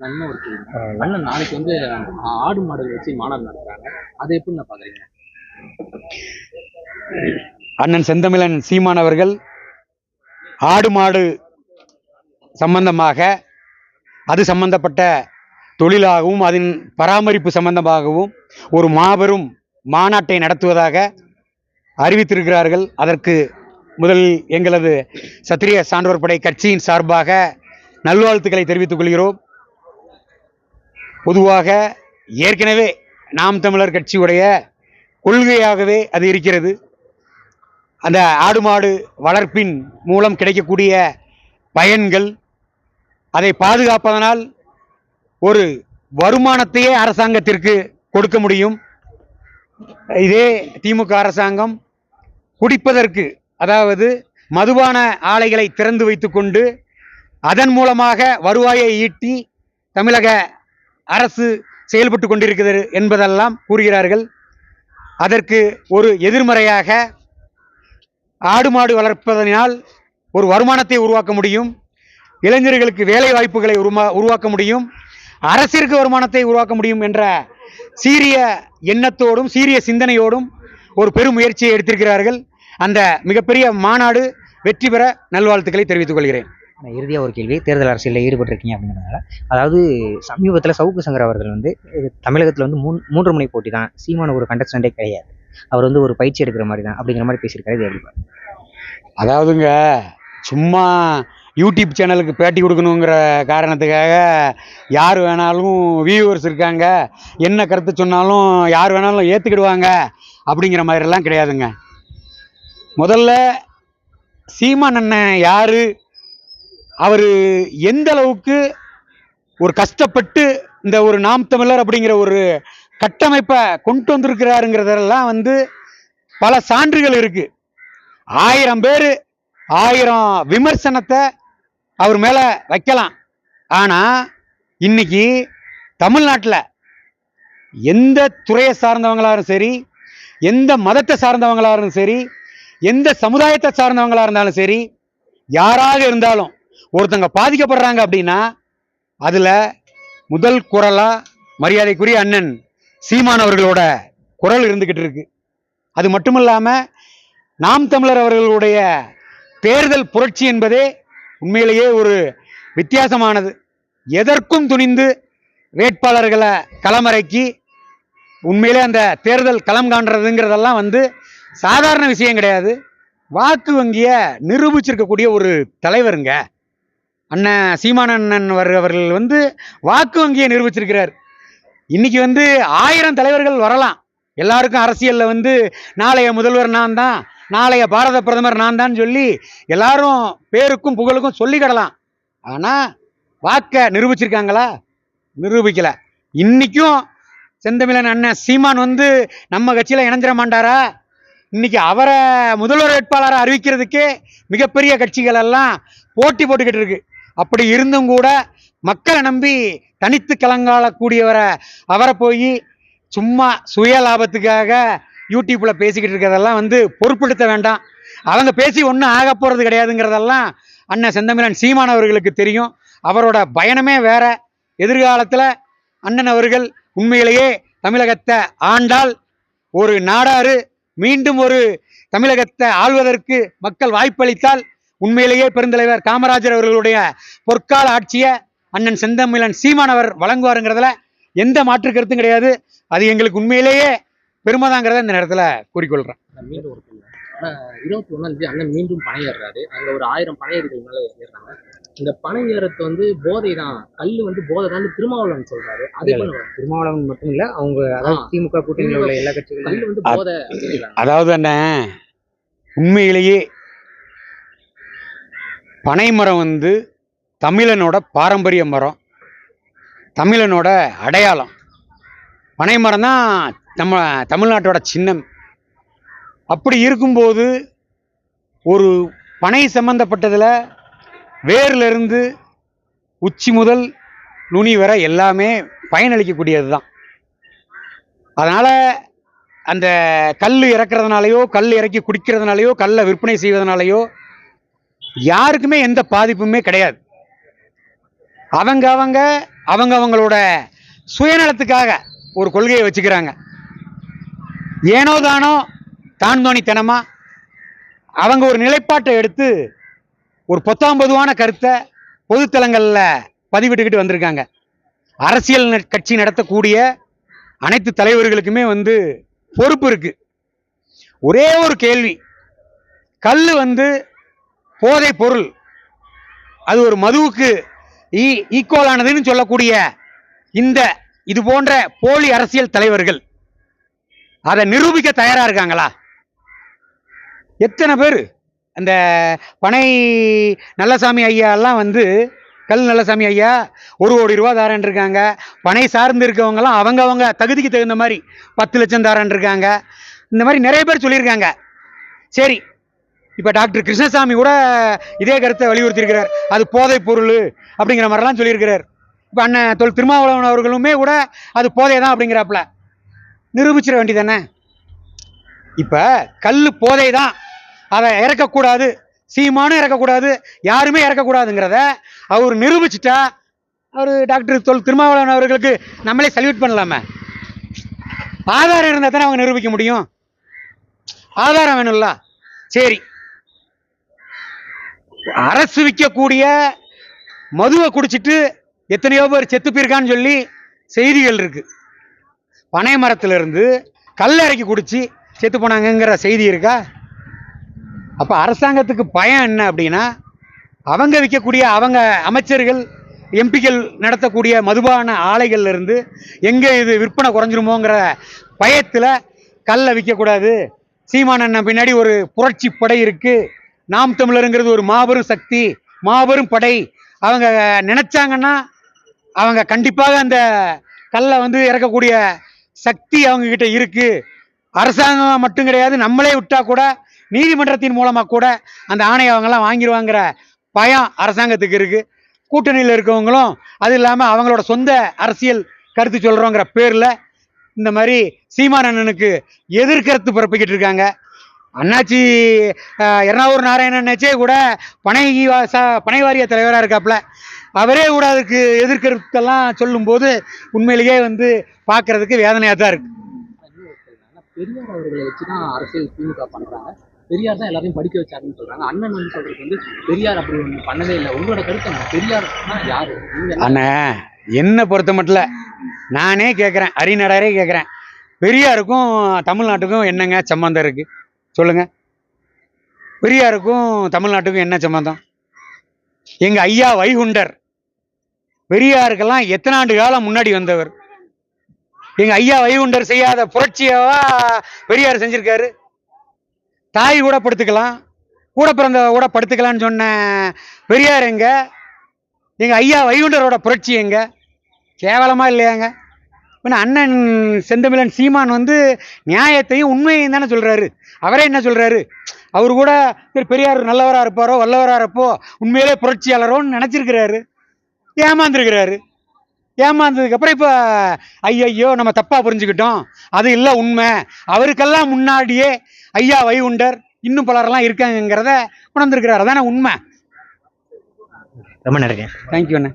இன்னும் ஒரு கேள்வி. அண்ணன் நாளைக்கு வந்து ஆடு மாடுகள் வச்சு மாநாடு நடத்துறாங்க. அதை எப்படி நான் பாக்குறீங்க அண்ணன் செந்தமிழன் சீமான் அவர்கள் ஆடு மாடு சம்பந்தமாக அது சம்பந்தப்பட்ட தொழிலாகவும் அதன் பராமரிப்பு சம்பந்தமாகவும் ஒரு மாபெரும் மாநாட்டை நடத்துவதாக அறிவித்திருக்கிறார்கள். அதற்கு முதலில் எங்களது சத்திரிய சான்றோர் படை கட்சியின் சார்பாக நல்வாழ்த்துக்களை தெரிவித்துக் கொள்கிறோம். பொதுவாக ஏற்கனவே நாம் தமிழர் கட்சியுடைய கொள்கையாகவே அது இருக்கிறது. அந்த ஆடு மாடு வளர்ப்பின் மூலம் கிடைக்கக்கூடிய பயன்கள் அதை பாதுகாப்பதனால் ஒரு வருமானத்தையே அரசாங்கத்திற்கு கொடுக்க முடியும். இதே திமுக அரசாங்கம் குடிப்பதற்கு அதாவது மதுபான ஆலைகளை திறந்து வைத்துக்கொண்டு அதன் மூலமாக வருவாயை ஈட்டி தமிழக அரசு செயல்பட்டு கொண்டிருக்கிறது என்பதெல்லாம் கூறுகிறார்கள். அதற்கு ஒரு எதிர்மறையாக ஆடு மாடு வளர்ப்பதனால் ஒரு வருமானத்தை உருவாக்க முடியும். இளைஞர்களுக்கு வேலை வாய்ப்புகளை உருமா உருவாக்க முடியும். அரசிற்கு வருமானத்தை உருவாக்க முடியும் என்ற சீரிய எண்ணத்தோடும் சீரிய சிந்தனையோடும் ஒரு பெரும் முயற்சியை எடுத்திருக்கிறார்கள். அந்த மிகப்பெரிய மாநாடு வெற்றி பெற நல்வாழ்த்துக்களை தெரிவித்துக் கொள்கிறேன். நான் ஒரு கேள்வி தேர்தல் அரசியலில் ஈடுபட்டிருக்கீங்க அப்படிங்கிறதுனால அதாவது சமீபத்தில் சவுக்கு சங்கர் அவர்கள் வந்து இது தமிழகத்தில் வந்து மூன் மூன்று முனை போட்டி தான். சீமான ஒரு கண்டஸ்டண்டே கிடையாது. அவர் வந்து ஒரு பயிற்சி எடுக்கிற மாதிரி தான் அப்படிங்கிற மாதிரி பேசியிருக்காரு இது எப்படி அதாவதுங்க சும்மா யூடியூப் சேனலுக்கு பேட்டி கொடுக்கணுங்கிற காரணத்துக்காக யார் வேணாலும் வியூவர்ஸ் இருக்காங்க. என்ன கருத்து சொன்னாலும் யார் வேணாலும் ஏற்றுக்கிடுவாங்க அப்படிங்கிற மாதிரிலாம் கிடையாதுங்க. முதல்ல சீமான் அண்ணன் யார்? அவர் எந்த அளவுக்கு ஒரு கஷ்டப்பட்டு இந்த ஒரு நாம் தமிழர் அப்படிங்கிற ஒரு கட்டமைப்பை கொண்டு வந்திருக்கிறாருங்கிறதெல்லாம் வந்து பல சான்றுகள் இருக்குது ஆயிரம் பேர் ஆயிரம் விமர்சனத்தை அவர் மேலே வைக்கலாம். ஆனால் இன்னைக்கு தமிழ்நாட்டில் எந்த துறையை சார்ந்தவங்களாரும் சரி எந்த மதத்தை சார்ந்தவங்களாரும் சரி எந்த சமுதாயத்தை சார்ந்தவங்களாக இருந்தாலும் சரி யாராக இருந்தாலும் ஒருத்தங்க பாதிக்கப்படுறாங்க அப்படின்னா அதுல முதல் குரலா மரியாதைக்குரிய அண்ணன் சீமானவர்களோட குரல் இருந்துகிட்டு இருக்கு. அது மட்டும் இல்லாமல் நாம் தமிழர் அவர்களுடைய தேர்தல் புரட்சி என்பதே உண்மையிலேயே ஒரு வித்தியாசமானது. எதற்கும் துணிந்து வேட்பாளர்களை களமிறக்கி உண்மையிலே அந்த தேர்தல் களம் காண்றதுங்கிறதெல்லாம் வந்து சாதாரண விஷயம் கிடையாது. வாக்கு வங்கியை நிரூபிச்சிருக்கக்கூடிய ஒரு தலைவருங்க. அண்ணன் சீமானண்ணன் அவர் அவர்கள் வந்து வாக்கு வங்கியை நிரூபிச்சிருக்கிறார். இன்னைக்கு வந்து ஆயிரம் தலைவர்கள் வரலாம். எல்லாருக்கும் அரசியலில் வந்து நாளைய முதல்வர் நான் தான் நாளைய பாரத பிரதமர் நான் தான் சொல்லி எல்லாரும் பேருக்கும் புகழுக்கும் சொல்லிக்கிடலாம் ஆனால் வாக்கை நிரூபிச்சிருக்காங்களா? நிரூபிக்கலை. இன்னைக்கும் செந்தமிழன் அண்ணன் சீமான் வந்து நம்ம கட்சியில் இணைஞ்சிட மாட்டாரா? இன்னைக்கு அவரை முதல்வர் வேட்பாளரை அறிவிக்கிறதுக்கே மிகப்பெரிய கட்சிகள் எல்லாம் போட்டி போட்டுக்கிட்டு இருக்கு. அப்படி இருந்தும் கூட மக்களை நம்பி தனித்து கலங்காலக்கூடியவரை அவரை போய் சும்மா சுய லாபத்துக்காக யூடியூப்பில் பேசிக்கிட்டு இருக்கிறதெல்லாம் வந்து பொருட்படுத்த வேண்டாம். அவங்க பேசி ஒன்றும் ஆக போகிறது கிடையாதுங்கிறதெல்லாம் அண்ணன் செந்தமிழன் சீமான் அவர்களுக்கு தெரியும். அவரோட பயணமே வேற. எதிர்காலத்தில் அண்ணன் அவர்கள் உண்மையிலேயே தமிழகத்தை ஆண்டால் ஒரு நாடாறு மீண்டும் ஒரு தமிழகத்தை ஆள்வதற்கு மக்கள் வாய்ப்பளித்தால் உண்மையிலேயே பெருந்தலைவர் காமராஜர் அவர்களுடைய பொற்கால ஆட்சியை அண்ணன் செந்தமிழன் சீமானவர் வழங்குவாருங்கிறதுல எந்த மாற்று கருத்தும் கிடையாது. அது எங்களுக்கு உண்மையிலேயே பெருமைதாங்கிறத இந்த நேரத்தில் கூறிக்கொள்கிறேன் நான் மீண்டும் ஒரு இருபத்தி தேதி அண்ணன் மீண்டும் பனை ஏறுறாரு. அங்க ஒரு ஆயிரம் பனையேறிகள் மேல ஏறுறாங்க. இந்த பனை ஏறது வந்து போதை தான் கல்லு வந்து போதை தான் திருமாவளவன் சொல்றாரு. அதே திருமாவளவன் மட்டும் இல்ல அவங்க அதாவது. திமுக கூட்டணியில் உள்ள எல்லா கட்சிகளும் கல்லு வந்து போதை. அதாவது அண்ணன் உண்மையிலேயே பனைமரம் வந்து தமிழனோட பாரம்பரிய மரம் தமிழனோட அடையாளம். பனைமரம் தான் நம்ம தமிழ்நாட்டோட சின்னம். அப்படி இருக்கும்போது ஒரு பனை சம்பந்தப்பட்டதில் வேர்லேருந்து உச்சி முதல் நுனி வரை எல்லாமே பயனளிக்கக்கூடியது தான் அதனால் அந்த கல் இறக்குறதுனாலையோ கல் இறக்கி குடிக்கிறதுனாலையோ கல்லை விற்பனை செய்வதனாலையோ யாருக்குமே எந்த பாதிப்புமே கிடையாது. அவங்க அவங்க அவங்க அவங்களோட சுயநலத்துக்காக ஒரு கொள்கையை வச்சுக்கிறாங்க. ஏனோ தானோ தாண்தோணித்தனமா அவங்க ஒரு நிலைப்பாட்டை எடுத்து ஒரு பொத்தாம் பொதுவான கருத்தை பொதுத்தலங்களில் பதிவிட்டுக்கிட்டு வந்திருக்காங்க. அரசியல் ந- கட்சி நடத்தக்கூடிய அனைத்து தலைவர்களுக்குமே வந்து பொறுப்பு இருக்கு. ஒரே ஒரு கேள்வி. கல் வந்து போதை பொருள் அது ஒரு மதுவுக்கு ஈ- ஈக்குவலானதுன்னு சொல்லக்கூடிய இந்த இது போன்ற போலி அரசியல் தலைவர்கள் அதை நிரூபிக்க தயாரா இருக்காங்களா? எத்தனை பேர்? அந்த பனை நல்லசாமி ஐயா எல்லாம் வந்து கல் நல்லசாமி ஐயா ஒரு கோடி ரூபா தாரன் இருக்காங்க. பனை சார்ந்து இருக்கவங்கலாம் அவங்க அவங்க தகுதிக்கு தகுந்த மாதிரி பத்து லட்சம் தாரன் இருக்காங்க. இந்த மாதிரி நிறைய பேர் சொல்லியிருக்காங்க. சரி இப்போ டாக்டர் கிருஷ்ணசாமி கூட இதே கருத்தை வலியுறுத்தியிருக்கிறார். அது போதைப் பொருள் அப்படிங்கிற மாதிரிலாம் சொல்லியிருக்கிறார். இப்போ அண்ணன் தொல் திருமாவளவன் அவர்களுமே கூட அது போதை தான் அப்படிங்கிறாப்புல. நிரூபிச்சிட வேண்டியதானே இப்போ கல் போதை தான். அதை இறக்கக்கூடாது. சீமானும் இறக்கக்கூடாது. யாருமே இறக்கக்கூடாதுங்கிறத அவர் நிரூபிச்சிட்டா அவர் டாக்டர் தொல் திருமாவளவன் அவர்களுக்கு நம்மளே சல்யூட் பண்ணலாமே. ஆதாரம் இருந்தால் தானே அவங்க நிரூபிக்க முடியும். ஆதாரம் வேணும்ல. சரி. அரசு விற்கக்கூடிய மதுவை குடிச்சிட்டு எத்தனையோ பேர் செத்து போயிருக்கான்னு சொல்லி செய்திகள் இருக்கு. பனை மரத்திலிருந்து கல்லறைக்கு கல் இறக்கி குடிச்சு செத்து போனாங்கங்கிற செய்தி இருக்கா? அப்போ அரசாங்கத்துக்கு பயம் என்ன அப்படின்னா அவங்க விற்கக்கூடிய அவங்க அமைச்சர்கள் எம்பிக்கள் நடத்தக்கூடிய மதுபான ஆலைகள்ல இருந்து இது விற்பனை குறைஞ்சிருமோங்கிற பயத்தில் கல்லை விற்கக்கூடாது. சீமான் அண்ணன் பின்னாடி ஒரு புரட்சி படை இருக்குது நாம் தமிழருங்கிறது ஒரு மாபெரும் சக்தி மாபெரும் படை. அவங்க நினைச்சாங்கன்னா அவங்க கண்டிப்பாக அந்த கல்லை வந்து இறக்கக்கூடிய சக்தி அவங்க கிட்ட இருக்கு. அரசாங்கம் மட்டும் கிடையாது நம்மளே விட்டா கூட நீதிமன்றத்தின் மூலமாக கூட அந்த ஆணையை அவங்கெல்லாம் வாங்கிடுவாங்கிற பயம் அரசாங்கத்துக்கு இருக்கு. கூட்டணியில் இருக்கவங்களும் அது இல்லாமல் அவங்களோட சொந்த அரசியல் கருத்து சொல்கிறோங்கிற பேரில் இந்த மாதிரி சீமானண்ணனுக்கு எதிர்கருத்து பிறப்பிக்கிட்டு இருக்காங்க. அண்ணாச்சி அஹ், எர்ணாவூர் நாராயணன் அண்ணாச்சே கூட பனை பனை வாரிய தலைவராக இருக்காப்புல. அவரே கூட அதுக்கு எதிர்கருத்தெல்லாம் சொல்லும்போது உண்மையிலேயே வந்து பார்க்கறதுக்கு வேதனையாக தான் இருக்கு. இன்னும் ஒரு கேள்வி. ஆனா பெரியார் அவர்களை வச்சு தான் அரசியல் திமுக பண்றாங்க. பெரியார் தான் எல்லாரையும் படிக்க வச்சாருன்னு சொல்றாங்க. அண்ணன் வந்து சொல்றது வந்து பெரியார் அப்படி ஒண்ணு பண்ணதே இல்லை. உங்களோட கருத்து? பெரியார்னா யாரு? அண்ணே என்னை பொறுத்த மட்டும் நானே கேட்குறேன் அரிநடரே கேட்குறேன் பெரியாருக்கும் தமிழ்நாட்டுக்கும் என்னங்க சம்மந்தம் இருக்கு? சொல்லுங்கள் பெரியாருக்கும் தமிழ்நாட்டுக்கும் என்ன சம்மந்தம் எங்கள் ஐயா வைகுண்டர் பெரியாருக்கெல்லாம் எத்தனை ஆண்டு காலம் முன்னாடி வந்தவர்? எங்கள் ஐயா வைகுண்டர் செய்யாத புரட்சியவா பெரியார் செஞ்சுருக்காரு? தாய் கூட படுத்துக்கலாம் கூட பிறந்த கூட படுத்துக்கலான்னு சொன்ன பெரியார் எங்க? எங்கள் ஐயா வைகுண்டரோட புரட்சி எங்க? கேவலமாக இல்லையாங்க? பின்ன அண்ணன் செந்தமிழன் சீமான் வந்து நியாயத்தையும் உண்மையையும் தானே சொல்றாரு. அவரே என்ன சொல்றாரு? அவர் கூட சரி பெரியார் நல்லவரா இருப்பாரோ வல்லவரா இருப்போ உண்மையிலே புரட்சியாளரோன்னு நினைச்சிருக்கிறாரு. ஏமாந்துருக்கிறாரு. ஏமாந்ததுக்கு அப்புறம் இப்போ ஐயையோ நம்ம தப்பா புரிஞ்சுக்கிட்டோம். அது இல்லை உண்மை. அவருக்கெல்லாம் முன்னாடியே ஐயா வைகுண்டர் இன்னும் பலரெல்லாம் இருக்காங்கங்கிறத உணர்ந்திருக்கிறார். அதானே உண்மை. ரொம்ப நன்றி. தேங்க்யூ அண்ணா.